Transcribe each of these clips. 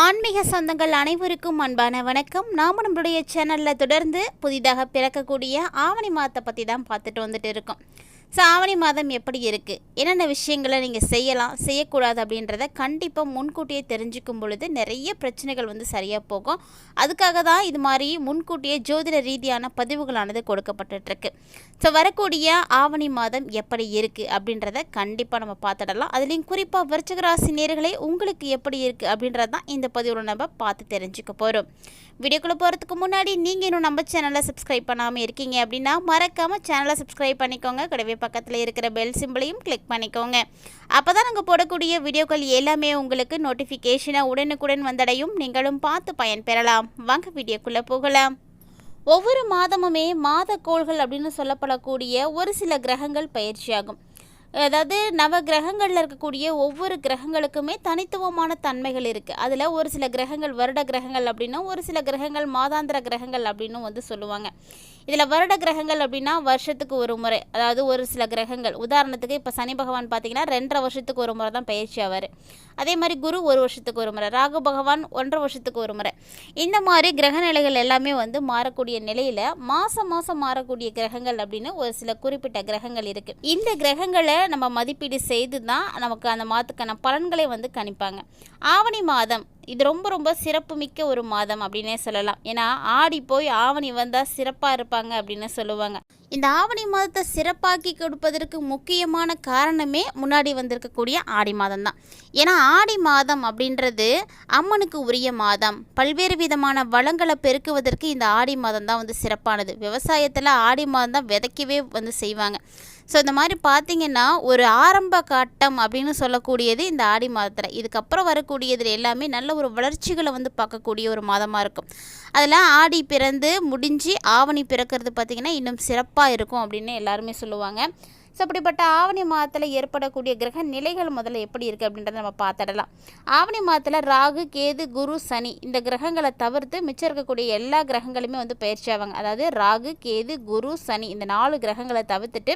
ஆன்மீக சொந்தங்கள் அனைவருக்கும் அன்பான வணக்கம். நாம் நம்மளுடைய சேனலில் தொடர்ந்து புதிதாக பிறக்கக்கூடிய ஆவணி மாதத்தை பற்றி தான் பார்த்துட்டு வந்துட்டு இருக்கோம். ஸோ ஆவணி மாதம் எப்படி இருக்குது என்னென்ன விஷயங்களை நீங்கள் செய்யலாம் செய்யக்கூடாது அப்படின்றத கண்டிப்பாக முன்கூட்டியே தெரிஞ்சுக்கும் பொழுது நிறைய பிரச்சனைகள் வந்து சரியாக போகும். அதுக்காக தான் இது மாதிரி முன்கூட்டியே ஜோதிட ரீதியான பதிவுகளானது கொடுக்கப்பட்டுருக்கு ஸோ வரக்கூடிய ஆவணி மாதம் எப்படி இருக்குது அப்படின்றத கண்டிப்பாக நம்ம பார்த்துடலாம். அதுலேயும் குறிப்பாக விருச்சகராசி நேர்களே உங்களுக்கு எப்படி இருக்குது அப்படின்றது தான் இந்த பதிவில் நம்ம பார்த்து தெரிஞ்சுக்க போகிறோம் வீடியோக்குள்ளே போகிறதுக்கு முன்னாடி நீங்கள் இன்னும் நம்ம சேனலை சப்ஸ்கிரைப் பண்ணாமல் இருக்கீங்க அப்படின்னா மறக்காமல் சேனலை சப்ஸ்கிரைப் பண்ணிக்கோங்க. கூடவே பக்கத்தில் இருக்கிற பெல் சிம்பிளையும் கிளிக் பண்ணிக்கோங்க. அப்போ தான் நாங்கள் போடக்கூடிய வீடியோக்கள் எல்லாமே உங்களுக்கு நோட்டிஃபிகேஷனாக உடனுக்குடன் வந்தடையும். நீங்களும் பார்த்து பயன்பெறலாம் வாங்க வீடியோக்குள்ளே போகலாம். ஒவ்வொரு மாதமுமே மாத கோள்கள் அப்படின்னு சொல்லப்படக்கூடிய ஒரு சில கிரகங்கள் பயிற்சியாகும். அதாவது நவ கிரகங்களில் இருக்கக்கூடிய ஒவ்வொரு கிரகங்களுக்குமே தனித்துவமான தன்மைகள் இருக்குது அதில் ஒரு சில கிரகங்கள் வருட கிரகங்கள் அப்படின்னும் ஒரு சில கிரகங்கள் மாதாந்திர கிரகங்கள் அப்படின்னும் வந்து சொல்லுவாங்க. இதில் வருட கிரகங்கள் அப்படின்னா வருஷத்துக்கு ஒரு முறை. அதாவது ஒரு சில கிரகங்கள். உதாரணத்துக்கு இப்போ சனி பகவான் பார்த்தீங்கன்னா ரெண்டரை வருஷத்துக்கு ஒரு முறை தான் பயிற்சி ஆவார். அதே மாதிரி குரு ஒரு வருஷத்துக்கு ஒரு முறை. ராகு பகவான் ஒன்றரை வருஷத்துக்கு ஒரு முறை. இந்த மாதிரி கிரக நிலைகள் எல்லாமே வந்து மாறக்கூடிய நிலையில் மாதம் மாதம் மாறக்கூடிய கிரகங்கள் அப்படின்னு ஒரு சில குறிப்பிட்ட கிரகங்கள் இருக்குது இந்த கிரகங்களை நம்ம மதிப்பீடு செய்து தான் நமக்கு அந்த மாதத்துக்கான பலன்களை வந்து கணிப்பாங்க. ஆவணி மாதம் இது ரொம்ப ரொம்ப சிறப்புமிக்க ஒரு மாதம் அப்படின்னே சொல்லலாம். ஏன்னா ஆடி போய் ஆவணி வந்தால் சிறப்பாக இருப்பாங்க அப்படின்னு சொல்லுவாங்க. இந்த ஆவணி மாதத்தை சிறப்பாக்கி கொடுப்பதற்கு முக்கியமான காரணமே முன்னாடி வந்திருக்கக்கூடிய ஆடி மாதம் தான். ஏன்னா ஆடி மாதம் அப்படின்றது அம்மனுக்கு உரிய மாதம். பல்வேறு விதமான வளங்களை பெருக்குவதற்கு இந்த ஆடி மாதம் தான் வந்து சிறப்பானது. விவசாயத்தில் ஆடி மாதம் தான் விதைக்கவே வந்து செய்வாங்க. ஸோ இந்த மாதிரி பார்த்தீங்கன்னா ஒரு ஆரம்ப கட்டம் அப்படின்னு சொல்லக்கூடியது இந்த ஆடி மாதத்தில். இதுக்கப்புறம் வரக்கூடியது எல்லாமே நல்ல ஒரு வளர்ச்சிகளை வந்து பார்க்கக்கூடிய ஒரு மாதமாக இருக்கும். அதில் ஆடி பிறந்து முடிஞ்சு ஆவணி பிறக்கிறது பார்த்திங்கன்னா இன்னும் சிறப்பாக இருக்கும் அப்படின்னு எல்லாருமே சொல்லுவாங்க. ஸோ அப்படிப்பட்ட ஆவணி மாதத்தில் ஏற்படக்கூடிய கிரக நிலைகள் முதல்ல எப்படி இருக்குது அப்படின்றத நம்ம பார்த்துடலாம். ஆவணி மாதத்தில் ராகு கேது குரு சனி இந்த கிரகங்களை தவிர்த்து மிச்சம் இருக்கக்கூடிய எல்லா கிரகங்களுமே வந்து பயிற்சி ஆவாங்க. அதாவது ராகு கேது குரு சனி இந்த நாலு கிரகங்களை தவிர்த்துட்டு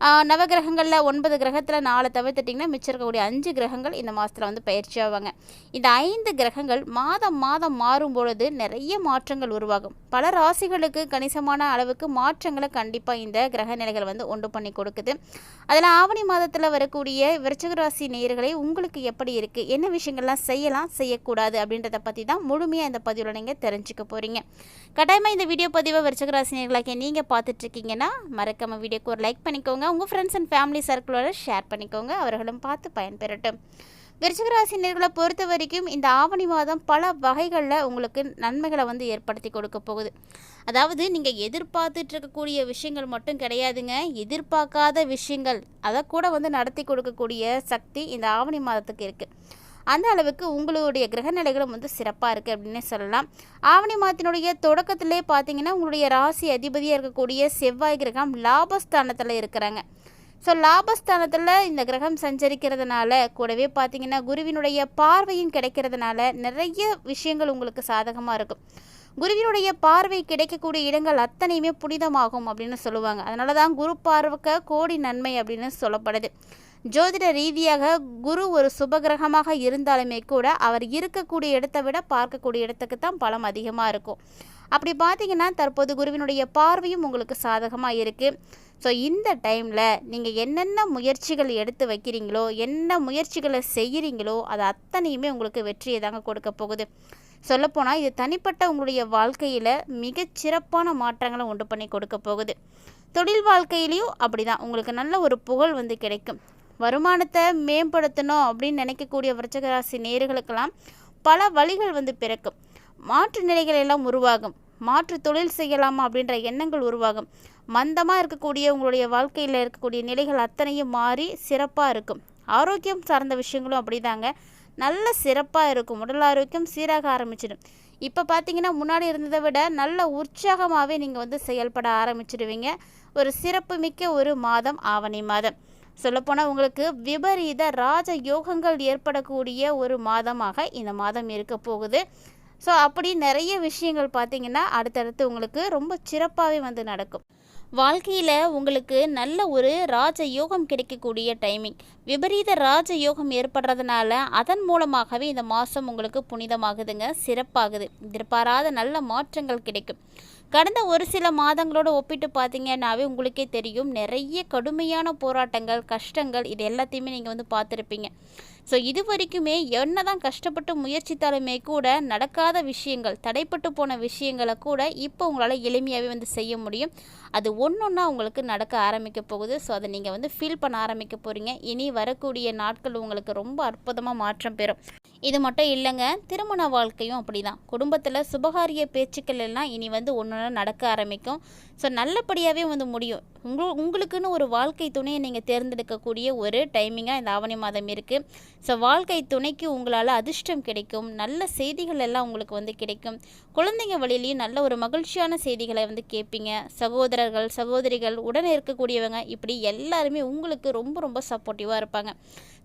நவகிரகங்களில் ஒன்பது கிரகத்தில் நாலு தவிர்த்துட்டிங்கன்னா மிச்சம் இருக்கக்கூடிய அஞ்சு கிரகங்கள் இந்த மாதத்தில் வந்து பயிற்சி ஆவாங்க. இந்த ஐந்து கிரகங்கள் மாதம் மாதம் மாறும் பொழுது நிறைய மாற்றங்கள் உருவாகும். பல ராசிகளுக்கு கணிசமான அளவுக்கு மாற்றங்களை கண்டிப்பாக இந்த கிரக நிலைகள் வந்து உண்டு பண்ணி கொடுக்குது. அதில் ஆவணி மாதத்தில் வரக்கூடிய விருச்சக ராசி நேயர்களை உங்களுக்கு எப்படி இருக்குது என்ன விஷயங்கள்லாம் செய்யலாம் செய்யக்கூடாது அப்படின்றத பற்றி தான் முழுமையாக இந்த பதிவில் நீங்கள் தெரிஞ்சுக்க போகிறீங்க கட்டாயமாக இந்த வீடியோ பதிவை விருச்சக ராசி நேர்களாக நீங்கள் பார்த்துட்ருக்கீங்கன்னா மறக்காம வீடியோக்கு ஒரு லைக் பண்ணிக்கோங்க. உங்கள் ஃப்ரெண்ட்ஸ் அண்ட் ஃபேமிலி சர்க்கிளோட ஷேர் பண்ணிக்கோங்க. அவர்களும் பார்த்து பயன்பெறட்டும். விருச்சிகராசினியர்களை பொறுத்த வரைக்கும் இந்த ஆவணி மாதம் பல வகைகளில் உங்களுக்கு நன்மைகளை வந்து ஏற்படுத்தி கொடுக்க போகுது. அதாவது நீங்கள் எதிர்பார்த்துட்டு இருக்கக்கூடிய விஷயங்கள் மட்டும் கிடையாதுங்க. எதிர்பார்க்காத விஷயங்கள் அதை கூட வந்து நடத்தி கொடுக்கக்கூடிய சக்தி இந்த ஆவணி மாதத்துக்கு இருக்குது அந்த அளவுக்கு உங்களுடைய கிரகநிலைகளும் வந்து சிறப்பாக இருக்குது அப்படின்னே சொல்லலாம். ஆவணி மாதத்தினுடைய தொடக்கத்திலே பார்த்தீங்கன்னா உங்களுடைய ராசி அதிபதியாக இருக்கக்கூடிய செவ்வாய் கிரகம் லாபஸ்தானத்தில் இருக்கிறாங்க. ஸோ லாபஸ்தானத்தில் இந்த கிரகம் சஞ்சரிக்கிறதுனால கூடவே பார்த்தீங்கன்னா குருவினுடைய பார்வையும் கிடைக்கிறதுனால நிறைய விஷயங்கள் உங்களுக்கு சாதகமாக இருக்கும். குருவினுடைய பார்வை கிடைக்கக்கூடிய இடங்கள் அத்தனையுமே புனிதமாகும் அப்படின்னு சொல்லுவாங்க. அதனால தான் குரு பார்வைக்க கோடி நன்மை அப்படின்னு சொல்லப்படுது. ஜோதிட ரீதியாக குரு ஒரு சுபகிரகமாக இருந்தாலுமே கூட அவர் இருக்கக்கூடிய இடத்தை விட பார்க்கக்கூடிய இடத்துக்கு தான் பலம் அதிகமாக இருக்கும். அப்படி பார்த்தீங்கன்னா தற்போது குருவினுடைய பார்வையும் உங்களுக்கு சாதகமாக இருக்குது ஸோ இந்த டைமில் நீங்கள் என்னென்ன முயற்சிகள் எடுத்து வைக்கிறீங்களோ என்ன முயற்சிகளை செய்கிறீங்களோ அது அத்தனையுமே உங்களுக்கு வெற்றியை தாங்க கொடுக்க போகுது. சொல்லப்போனால் இது தனிப்பட்ட உங்களுடைய வாழ்க்கையில் மிகச்சிறப்பான மாற்றங்களை உண்டு பண்ணி கொடுக்க போகுது. தொழில் வாழ்க்கையிலையும் அப்படி தான் உங்களுக்கு நல்ல ஒரு புகழ் வந்து கிடைக்கும். வருமானத்தை மேம்படுத்தணும் அப்படின்னு நினைக்கக்கூடிய விருச்சகராசி நேர்களுக்கெல்லாம் பல வழிகள் வந்து பிறக்கும். மாற்று நிலைகள் எல்லாம் உருவாகும். மாற்று தொழில் செய்யலாமா அப்படின்ற எண்ணங்கள் உருவாகும். மந்தமாக இருக்கக்கூடிய உங்களுடைய வாழ்க்கையில் இருக்கக்கூடிய நிலைகள் அத்தனையும் மாறி சிறப்பாக இருக்கும். ஆரோக்கியம் சார்ந்த விஷயங்களும் அப்படிதாங்க. நல்ல சிறப்பாக இருக்கும். உடல் ஆரோக்கியம் சீராக ஆரம்பிச்சிடும். இப்போ பார்த்தீங்கன்னா முன்னாடி இருந்ததை விட நல்ல உற்சாகமாகவே நீங்கள் வந்து செயல்பட ஆரம்பிச்சிடுவீங்க ஒரு சிறப்புமிக்க ஒரு மாதம் ஆவணி மாதம். சொல்லப்போனால் உங்களுக்கு விபரீத ராஜ யோகங்கள் ஏற்படக்கூடிய ஒரு மாதமாக இந்த மாதம் இருக்க போகுது. ஸோ அப்படி நிறைய விஷயங்கள் பார்த்தீங்கன்னா அடுத்தடுத்து உங்களுக்கு ரொம்ப சிறப்பாகவே வந்து நடக்கும். வாழ்க்கையில் உங்களுக்கு நல்ல ஒரு ராஜ யோகம் கிடைக்கக்கூடிய டைமிங் விபரீத ராஜ யோகம் ஏற்படுறதுனால அதன் மூலமாகவே இந்த மாதம் உங்களுக்கு புனிதமாகுதுங்க சிறப்பாகுது. எதிர்பாராத நல்ல மாற்றங்கள் கிடைக்கும். கடந்த ஒரு சில மாதங்களோட ஒப்பிட்டு பார்த்தீங்கன்னாவே உங்களுக்கே தெரியும் நிறைய கடுமையான போராட்டங்கள் கஷ்டங்கள் இது எல்லாத்தையுமே நீங்கள் வந்து பார்த்துருப்பீங்க. ஸோ இது வரைக்குமே என்ன தான் கஷ்டப்பட்டு முயற்சித்தாலுமே கூட நடக்காத விஷயங்கள் தடைப்பட்டு போன விஷயங்களை கூட இப்போ உங்களால் எளிமையாகவே வந்து செய்ய முடியும். அது ஒன்று ஒன்றா உங்களுக்கு நடக்க ஆரம்பிக்க போகுது. ஸோ அதை நீங்கள் வந்து ஃபீல் பண்ண ஆரம்பிக்க போகிறீங்க இனி வரக்கூடிய நாட்கள் உங்களுக்கு ரொம்ப அற்புதமாக மாற்றம் பெறும். இது மட்டும் இல்லைங்க திருமண வாழ்க்கையும் அப்படி தான் குடும்பத்தில் சுபகாரிய பேச்சுக்கள் எல்லாம் இனி வந்து ஒன்று ஒன்று நடக்க ஆரம்பிக்கும். ஸோ நல்லபடியாகவே வந்து முடியும். உங்கள் உங்களுக்குன்னு ஒரு வாழ்க்கை துணையை நீங்கள் தேர்ந்தெடுக்கக்கூடிய ஒரு டைமிங்காக இந்த ஆவணி மாதம் இருக்குது ஸோ வாழ்க்கை துணைக்கு உங்களால் அதிர்ஷ்டம் கிடைக்கும். நல்ல செய்திகள் எல்லாம் உங்களுக்கு வந்து கிடைக்கும். குழந்தைங்க வழியிலையும் நல்ல ஒரு மகிழ்ச்சியான செய்திகளை வந்து கேட்பீங்க. சகோதரர்கள் சகோதரிகள் உடனே இருக்கக்கூடியவங்க இப்படி எல்லாருமே உங்களுக்கு ரொம்ப ரொம்ப சப்போர்ட்டிவாக இருப்பாங்க.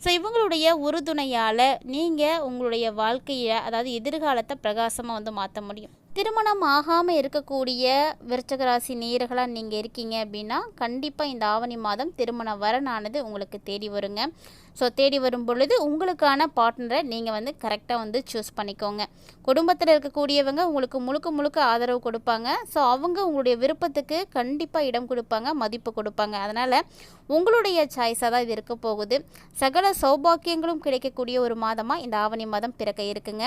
ஸோ இவங்களுடைய உறுதுணையால் நீங்கள் உங்களுடைய வாழ்க்கையை அதாவது எதிர்காலத்தை பிரகாசமாக வந்து மாற்ற முடியும். திருமணம் ஆகாமல் இருக்கக்கூடிய விருச்சகராசி நேர்களாக நீங்கள் இருக்கீங்க அப்படின்னா கண்டிப்பாக இந்த ஆவணி மாதம் திருமண வரனானது உங்களுக்கு தேடி வருங்க. ஸோ தேடி வரும் பொழுது உங்களுக்கான பார்ட்னரை நீங்கள் வந்து கரெக்டாக வந்து சூஸ் பண்ணிக்கோங்க. குடும்பத்தில் இருக்கக்கூடியவங்க உங்களுக்கு முழுக்க முழுக்க ஆதரவு கொடுப்பாங்க. ஸோ அவங்க உங்களுடைய விருப்பத்துக்கு கண்டிப்பாக இடம் கொடுப்பாங்க மதிப்பு கொடுப்பாங்க. அதனால் உங்களுடைய சாய்ஸாக தான் இது இருக்க போகுது. சகல சௌபாக்கியங்களும் கிடைக்கக்கூடிய ஒரு மாதமாக இந்த ஆவணி மாதம் பிறக்க இருக்குங்க.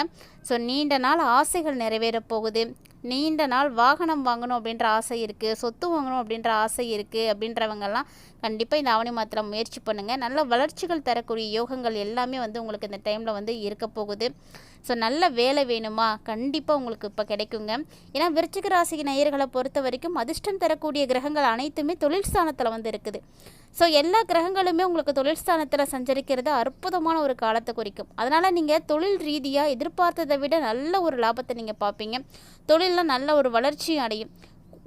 ஸோ நீண்ட நாள் ஆசைகள் நிறைவேற போகுது. நீண்ட நாள் வாகனம் வாங்கணும் அப்படின்ற ஆசை இருக்குது சொத்து வாங்கணும் அப்படின்ற ஆசை இருக்குது அப்படின்றவங்கெல்லாம் கண்டிப்பாக இந்த ஆவணி மாத்திரம் முயற்சி பண்ணுங்கள் நல்ல வளர்ச்சிகள் தரக்கூடிய யோகங்கள் எல்லாமே வந்து உங்களுக்கு இந்த டைமில் வந்து இருக்க போகுது. ஸோ நல்ல வேலை வேணுமா? கண்டிப்பாக உங்களுக்கு இப்போ கிடைக்குங்க. ஏன்னா விருச்சிக ராசி நேயர்களை பொறுத்த வரைக்கும் அதிர்ஷ்டம் தரக்கூடிய கிரகங்கள் அனைத்துமே தொழில் ஸ்தானத்தில் வந்து இருக்குது. ஸோ எல்லா கிரகங்களுமே உங்களுக்கு தொழில் ஸ்தானத்தில் சஞ்சரிக்கிறது அற்புதமான ஒரு காலத்தை குறிக்கும். அதனால் நீங்கள் தொழில் ரீதியாக எதிர்பார்த்ததை விட நல்ல ஒரு லாபத்தை நீங்கள் பார்ப்பீங்க. தொழிலில் நல்ல ஒரு வளர்ச்சியும் அடையும்.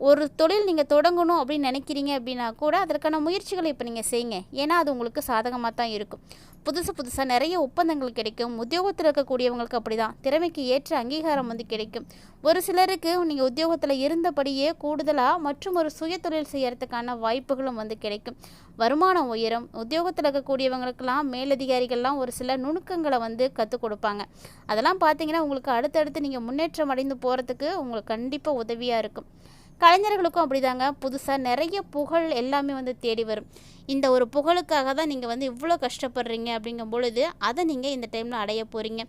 ஒரு தொழில் நீங்கள் தொடங்கணும் அப்படின்னு நினைக்கிறீங்க அப்படின்னா கூட அதற்கான முயற்சிகளை இப்போ நீங்கள் செய்யுங்க. ஏன்னா அது உங்களுக்கு சாதகமாக தான் இருக்கும். புதுசு புதுசாக நிறைய ஒப்பந்தங்கள் கிடைக்கும். உத்தியோகத்தில் இருக்கக்கூடியவங்களுக்கு அப்படி தான் திறமைக்கு ஏற்ற அங்கீகாரம் வந்து கிடைக்கும். ஒரு சிலருக்கு நீங்கள் உத்தியோகத்தில் இருந்தபடியே கூடுதலாக மற்றும் ஒரு சுய தொழில் செய்யறதுக்கான வாய்ப்புகளும் வந்து கிடைக்கும். வருமானம் உயரும். உத்தியோகத்தில் இருக்கக்கூடியவங்களுக்கெல்லாம் மேலதிகாரிகள்லாம் ஒரு சில நுணுக்கங்களை வந்து கற்றுக் கொடுப்பாங்க. அதெல்லாம் பார்த்தீங்கன்னா உங்களுக்கு அடுத்தடுத்து நீங்கள் முன்னேற்றம் அடைந்து போகிறதுக்கு உங்களுக்கு கண்டிப்பாக உதவியாக இருக்கும். கலைஞர்களுக்கும் அப்படிதாங்க. புதுசாக நிறைய புகழ் எல்லாமே வந்து தேடி வரும். இந்த ஒரு புகழுக்காக தான் நீங்கள் வந்து இவ்வளோ கஷ்டப்படுறீங்க அப்படிங்கும் பொழுது அதை நீங்கள் இந்த டைமில் அடைய போகிறீங்க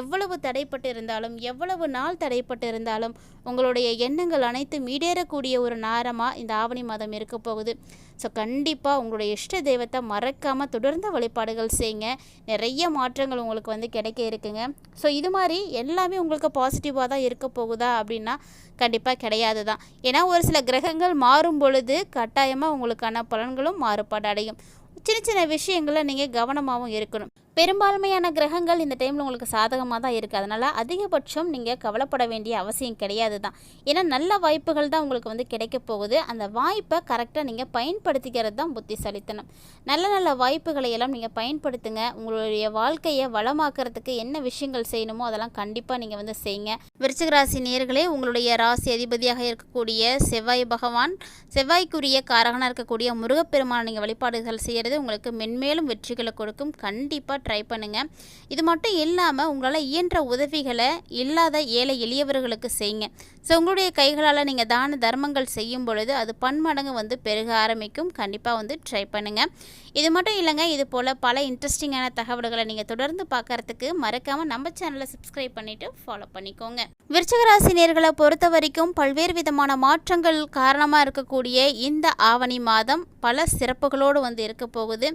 எவ்வளவு தடைப்பட்டு இருந்தாலும் எவ்வளவு நாள் தடைப்பட்டு இருந்தாலும் உங்களுடைய எண்ணங்கள் அனைத்தும் ஈடேறக்கூடிய ஒரு நேரமாக இந்த ஆவணி மாதம் இருக்க போகுது. ஸோ கண்டிப்பாக உங்களுடைய இஷ்ட தெய்வத்தை மறக்காமல் தொடர்ந்த வழிபாடுகள் செய்யுங்க நிறைய மாற்றங்கள் உங்களுக்கு வந்து கிடைக்க இருக்குங்க. ஸோ இது மாதிரி எல்லாமே உங்களுக்கு பாசிட்டிவாக தான் இருக்க போகுதா அப்படின்னா கண்டிப்பாக கிடையாது தான். ஏன்னா ஒரு சில கிரகங்கள் மாறும் பொழுது கட்டாயமாக உங்களுக்கான பலன்களும் மாறுபாடு அடையும். சின்ன சின்ன விஷயங்களில் நீங்கள் கவனமாகவும் இருக்கணும். பெரும்பான்மையான கிரகங்கள் இந்த டைமில் உங்களுக்கு சாதகமாக தான் இருக்குது அதனால் அதிகபட்சம் நீங்கள் கவலைப்பட வேண்டிய அவசியம் கிடையாது தான் ஏன்னா நல்ல வாய்ப்புகள் தான் உங்களுக்கு வந்து கிடைக்க போகுது. அந்த வாய்ப்பை கரெக்டாக நீங்கள் பயன்படுத்திக்கிறது தான் புத்திசாலித்தனம். நல்ல நல்ல வாய்ப்புகளை எல்லாம் நீங்கள் பயன்படுத்துங்க. உங்களுடைய வாழ்க்கையை வளமாக்குறதுக்கு என்ன விஷயங்கள் செய்யணுமோ அதெல்லாம் கண்டிப்பாக நீங்கள் வந்து செய்யுங்க. விருச்சிகராசி நேர்களே உங்களுடைய ராசி அதிபதியாக இருக்கக்கூடிய செவ்வாய் பகவான் செவ்வாய்க்குரிய காரகனாக இருக்கக்கூடிய முருகப்பெருமான நீங்கள் வழிபாடுகள் செய்கிறது உங்களுக்கு மென்மேலும் வெற்றிகளை கொடுக்கும். கண்டிப்பாக ட்ரை பண்ணுங்கள் இது மட்டும் இல்லாமல் உங்களால் இயன்ற உதவிகளை இல்லாத ஏழை எளியவர்களுக்கு செய்யுங்க. ஸோ உங்களுடைய கைகளால் நீங்கள் தான தர்மங்கள் செய்யும் பொழுது அது பன்மடங்கு வந்து பெருக ஆரம்பிக்கும். கண்டிப்பாக வந்து ட்ரை பண்ணுங்கள் இது மட்டும் இல்லைங்க இது போல் பல இன்ட்ரெஸ்டிங்கான தகவல்களை நீங்கள் தொடர்ந்து பார்க்கறதுக்கு மறக்காமல் நம்ம சேனலை சப்ஸ்கிரைப் பண்ணிவிட்டு ஃபாலோ பண்ணிக்கோங்க. விருச்சகராசி நேர்களை பொறுத்த வரைக்கும் பல்வேறு விதமான மாற்றங்கள் காரணமாக இருக்கக்கூடிய இந்த ஆவணி மாதம் பல சிறப்புகளோடு வந்து இருக்க போகுது.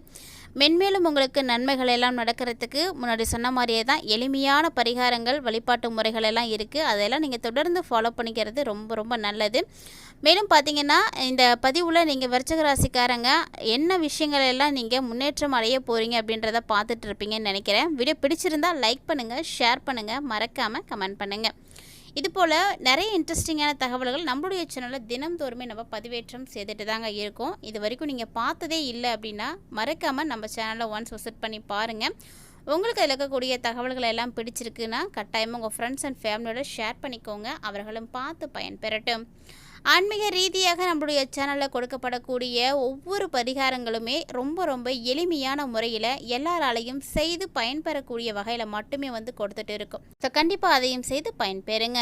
மென்மேலும் உங்களுக்கு நன்மைகள் எல்லாம் நடக்கிறதுக்கு முன்னாடி சொன்ன மாதிரியே தான் எளிமையான பரிகாரங்கள் வழிபாட்டு முறைகள் எல்லாம் இருக்குது அதெல்லாம் நீங்கள் தொடர்ந்து ஃபாலோ பண்ணிக்கிறது ரொம்ப ரொம்ப நல்லது. மேலும் பார்த்தீங்கன்னா இந்த பதிவில் நீங்கள் விருச்சக ராசிக்காரங்க என்ன விஷயங்கள் எல்லாம் நீங்கள் முன்னேற்றம் அடைய போகிறீங்க அப்படின்றத பார்த்துட்டு இருப்பீங்கன்னு நினைக்கிறேன். வீடியோ பிடிச்சிருந்தால் லைக் பண்ணுங்கள் ஷேர் பண்ணுங்கள் மறக்காமல் கமெண்ட் பண்ணுங்கள் இது போல் நிறைய இன்ட்ரெஸ்டிங்கான தகவல்கள் நம்மளுடைய சேனலில் தினம்தோறுமே நம்ம பதிவேற்றம் செய்துட்டு தாங்க இருக்கோம். இது வரைக்கும் நீங்கள் பார்த்ததே இல்லை அப்படின்னா மறக்காமல் நம்ம சேனலை ஒன்ஸ் விசிட் பண்ணி பாருங்கள் உங்களுக்கு அதில் இருக்கக்கூடிய தகவல்கள் எல்லாம் பிடிச்சிருக்குன்னா கட்டாயமாக உங்கள் ஃப்ரெண்ட்ஸ் அண்ட் ஃபேமிலியோட ஷேர் பண்ணிக்கோங்க. அவர்களும் பார்த்து பயன்பெறட்டும். ஆன்மீக ரீதியாக நம்மளுடைய சேனலில் கொடுக்கப்படக்கூடிய ஒவ்வொரு பரிகாரங்களுமே ரொம்ப ரொம்ப எளிமையான முறையில் எல்லாராலையும் செய்து பயன்பெறக்கூடிய வகையில் மட்டுமே வந்து கொடுத்துட்டு இருக்கும். ஸோ கண்டிப்பாக அதையும் செய்து பயன்பெறுங்க.